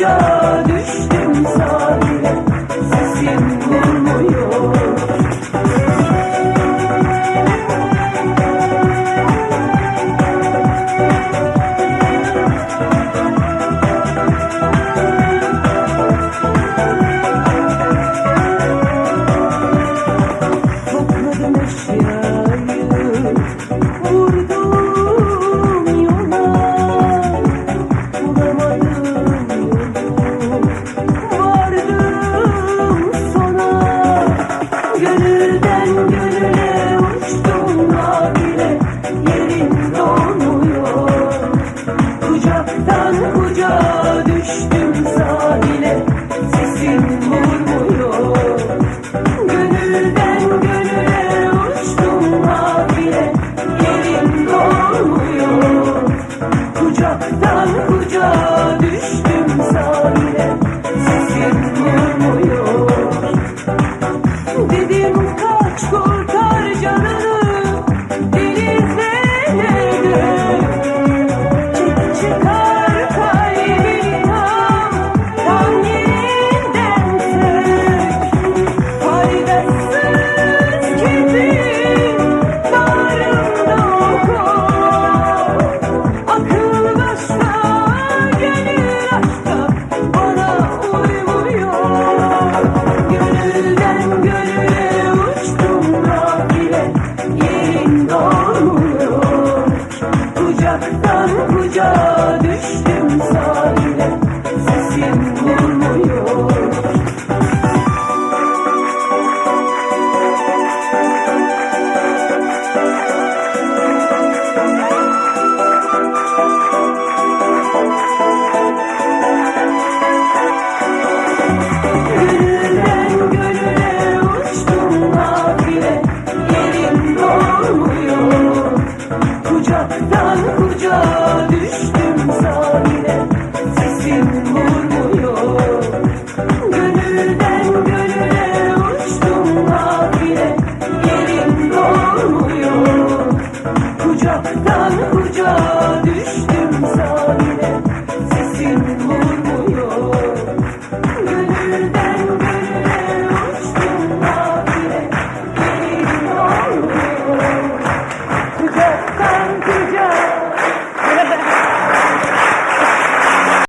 go. Yolca düştüm sahile Sesim vurmuyor Gülden gönüle uçtum nafile Yerim dolmuyor. Kucaktan kucağa